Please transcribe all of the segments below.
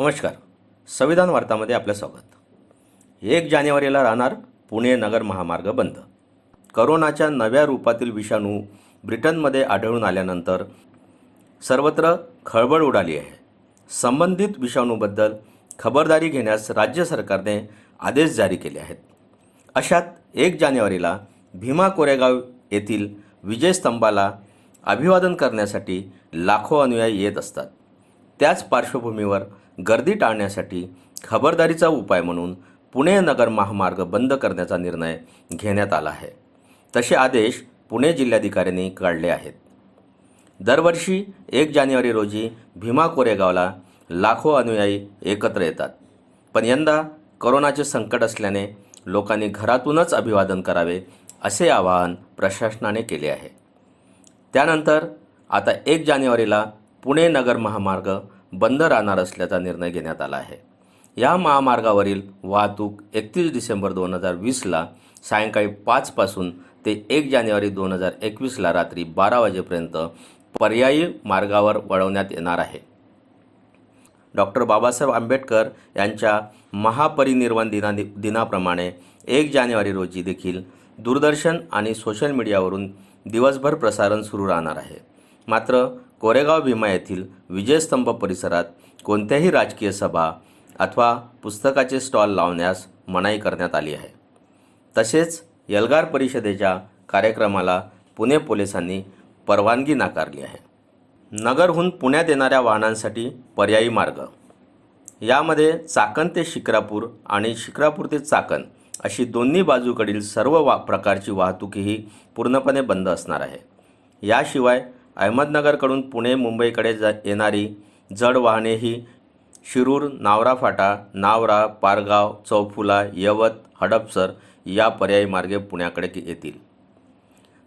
नमस्कार. संविधान वार्तामध्ये आपलं स्वागत. एक जानेवारीला राहणार पुणे नगर महामार्ग बंद. करोनाच्या नव्या रूपातील विषाणू ब्रिटनमध्ये आढळून आल्यानंतर सर्वत्र खळबळ उडाली आहे. संबंधित विषाणूबद्दल खबरदारी घेण्यास राज्य सरकारने आदेश जारी केले आहेत. अशात एक जानेवारीला भीमा कोरेगाव येथील विजयस्तंभाला अभिवादन करण्यासाठी लाखो अनुयायी येत असतात. त्याच पार्श्वभूमीवर गर्दी टाळण्यासाठी खबरदारीचा उपाय म्हणून पुणे नगर महामार्ग बंद करण्याचा निर्णय घेण्यात आला आहे. तसे आदेश पुणे जिल्हाधिकाऱ्यांनी काढले आहेत. दरवर्षी एक जानेवारी रोजी भीमा कोरेगावला लाखो अनुयायी एकत्र येतात. पण यंदा करोनाचे संकट असल्याने लोकांनी घरातूनच अभिवादन करावे असे आवाहन प्रशासनाने केले आहे. त्यानंतर आता एक जानेवारीला पुणे नगर महामार्ग बंद राहणार असल्याचा निर्णय घेण्यात आला आहे. या महामार्गावरील वाहतूक एकतीस डिसेंबर दोन हजार वीसला सायंकाळी पाचपासून ते एक जानेवारी दोन हजार एकवीसला रात्री बारा वाजेपर्यंत पर्यायी मार्गावर वळवण्यात येणार आहे. डॉक्टर बाबासाहेब आंबेडकर यांच्या महापरिनिर्वाण दिना दिनाप्रमाणे एक जानेवारी रोजी देखील दूरदर्शन आणि सोशल मीडियावरून दिवसभर प्रसारण सुरू राहणार आहे. मात्र कोरेगाव भीमा येथील विजयस्तंभ परिसरात कोणत्याही राजकीय सभा अथवा पुस्तकाचे स्टॉल लावण्यास मनाई करण्यात आली आहे. तसेच यलगार परिषदेच्या कार्यक्रमाला पुणे पोलिसांनी परवानगी नाकारली आहे. नगरहून पुण्यात येणाऱ्या वाहनांसाठी पर्यायी मार्ग. यामध्ये चाकण ते शिक्रापूर आणि शिक्रापूर ते चाकण अशी दोन्ही बाजूकडील सर्व वा प्रकारची वाहतूकही पूर्णपणे बंद असणार आहे. याशिवाय अहमदनगरकडून पुणे मुंबईकडे जा येणारी जड वाहने ही शिरूर नावरा फाटा नावरा पारगाव चौफुला यवत हडपसर या पर्यायी मार्गे पुण्याकडे येतील.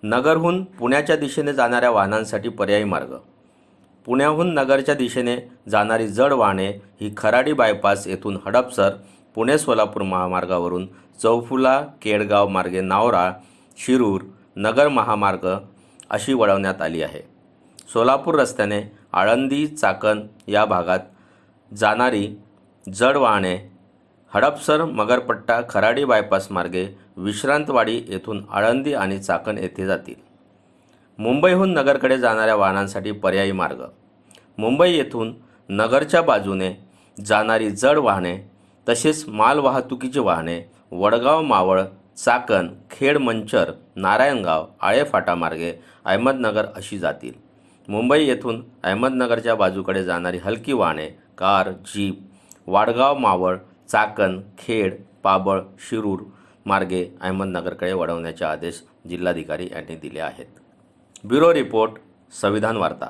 नगरहून पुण्याच्या दिशेने जाणाऱ्या वाहनांसाठी पर्यायी मार्ग. पुण्याहून नगरच्या दिशेने जाणारी जड वाहने ही खराडी बायपास येथून हडपसर पुणे सोलापूर महामार्गावरून चौफुला केडगाव मार्गे नावरा शिरूर नगर महामार्ग अशी वळवण्यात आली आहे. सोलापूर रस्त्याने आळंदी चाकण या भागात जाणारी जड वाहने हडपसर मगरपट्टा खराडी बायपास मार्गे विश्रांतवाडी येथून आळंदी आणि चाकण येथे जातील. मुंबईहून नगरकडे जाणाऱ्या वाहनांसाठी पर्यायी मार्ग. मुंबई येथून नगरच्या बाजूने जाणारी जड वाहने तसेच मालवाहतुकीची वाहने वडगाव मावळ चाकण खेड मंचर नारायणगाव आळेफाटा मार्गे अहमदनगर अशी जातील. मुंबई येथून अहमदनगरच्या बाजूकडे जाणारी हलकी वाहने कार जीप वाडगाव मावळ चाकण खेड पाबळ शिरूर मार्गे अहमदनगरकडे वळवण्याचे आदेश जिल्हाधिकारी यांनी दिले आहेत. ब्युरो रिपोर्ट संविधान वार्ता.